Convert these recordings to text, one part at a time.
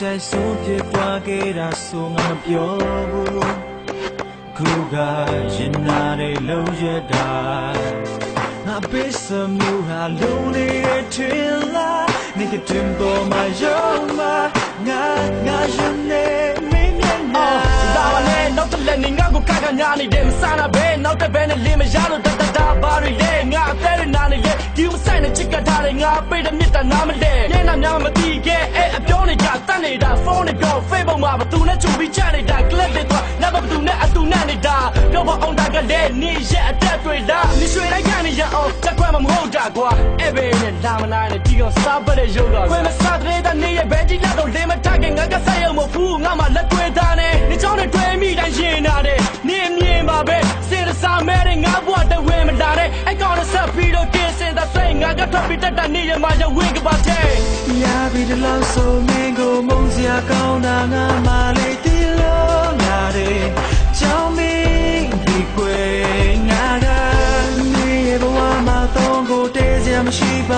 င်းလို့ငါကိုမင်းရဲ့စိတ်ချိုက်ဆုံးဖြစ်သွားခဲ့တာဆိုငါမပြောဘူးခုကရင်နာတဲ့လုံးရတာငါပေးစမှုဟာလုံးနေတဲ့ထင်လားနေကတင်ပေါ်မှာရောမငါငါရင်နေမင်းမျက်နှာလာပါလေနောက်တစ်လက်နေငါကိုကကညာနေတယ်မဆနာပဲနောက်တစ်ဘဲနဲ့လင်းမရလို့တတတာဘာတွေလဲငါအသေးရနာနေလေဒီမဆိုင်နဲ့ချစ်ကထားတယ်ငါပိတ်တဲ့မြတ်တာနားမလဲညနာများမသိခဲ့အဲ့အပြော နေကြတတ်နေတာဖုန်းနဲ့ပြော Facebook မှာဘသူနဲ့ချုပ်ပြီးချနေတာ clip တွေတော့နောက်ဘသူနဲ့အတူနဲ့နေတာပြောပါအောင်တာကလည်းနေရဲ့အတက်တွေလားနေရွှေလိုက်ခံနေရအောင်ချက်ခွဲမှာမဟုတ်တာကွာအဲ့ဘဲနဲ့လာမနာနဲ့ဒီကောင်စားပတ်တဲ့ရုပ်ကခွဲမစားတဲ့တဲ့နေရဲ့ဘဲကြီးလာတော့လင်းမထခင်ငါကဆက်ရုံမဟုတ်ဘူးငါမှလက်တွေသားနေနေချောင်းနဲ့တွေ့မိတိုင်းရင်နာတယ်နေမြင်ပါပဲစေတစားမဲတဲ့ငါဘွားတဝဲမလာတဲ့အဲ့ကောင်နဲ့ဆက်ပြီးတော့ကင်းစင်တဲ့စိတ်ငါကထွက်ပြီးတက်တာနေရမှာရဝင်းကပါတဲ့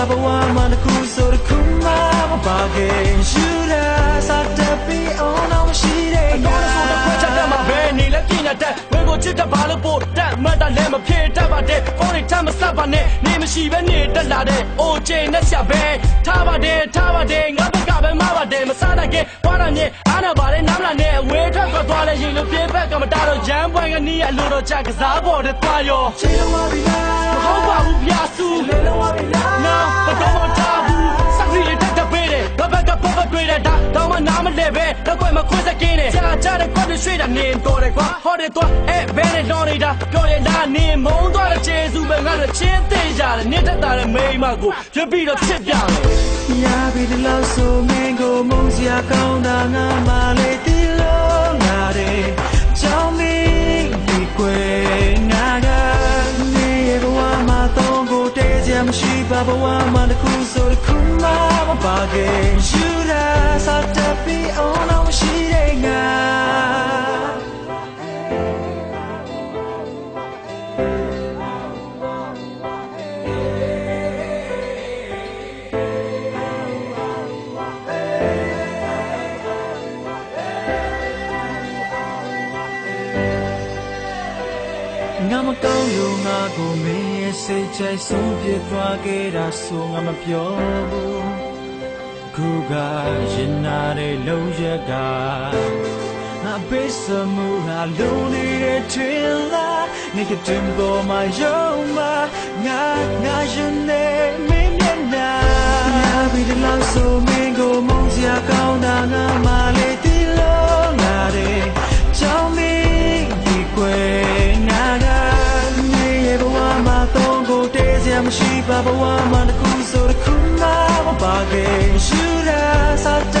ဘဝမှာတစ်ခုဆိုတစ်ခုမှမပါခဲ့ယူလာစားတဲ့ပြီးအောင်တော့မရှိတဲ့တော့ဆိုတော့ခွဲချက်တတ်မှာပဲနေလက်ပြညာတက်ဝဲကိုချစ်တတ်ပါလို့ပို့တက်မှတ်တာလည်းမဖြစ်တတ်ပါတဲ့ဖုန်းတွေထမ်းမဆက်ပါနဲ့နေမရှိပဲနေတက်လာတဲ့အိုချိန်နဲ့ဆက်ပဲထားပါတယ်ထားပါတယ်ငါဘက်ကပဲမပါတယ်မစားနိုင်ခင်ဘာနာနဲ့အားနာပါတယ်နားမလာနဲ့ဝဲထွက်ခွက်သွားလဲရင်လို့ပြေဘက်ကမတားတော့ရမ်းပွဲကနီးရလို့တော့ချက်ကစားပေါ်တဲ့သွားရောချေလုံးဝပြီလား တော့ကွယ်မခွဲစကင်းနဲ့ကြာကြာတဲ့ကွက်တွေရွှေ့တာနေတော့တယ်ကွာဟောတယ်တော့အဲ့ဘဲနဲ့တော့နေတာပြောရလားနေမုံသွားတဲ့ကျေစုပဲငါတို့ချင်းသိကြတယ်နေတက်တာတဲ့မိန်းမကိုပြပြီးတော့ချစ်ပြမယ်ရပြီဒီလောက်ဆိုမင်းကိုမုန်းစရာကောင်းတာငါမလေးတီ ဘဝမှာတစ်ခုဆိုတစ်ခုမှမပါခဲ့ယူလာစားတဲ့ပြီးအောင်တော့မ ငါငါမကောင်းလို့ငါကိုမင်းရဲ့စိတ်ချိုက်ဆုံးဖြစ်သွားခဲ့တာဆိုငါမပြောဘူးခုကရင်နာတဲ့လုံးရက်ကငါပေးစမှုဟာလုံးနေတဲ့ထင်လားနေကတင်ပေါ်မှာယုံမှာငါငါရင်နေမင်းမျက်နှာငါပြီးဒီလောက်ဆိုမင်းကိုမုန်းစရာကောင်းတာငါမ မရှိပါဘဝမှာတစ်ခုဆိုတစ်ခုမှမပါခဲ့ရှူတာစတဲ့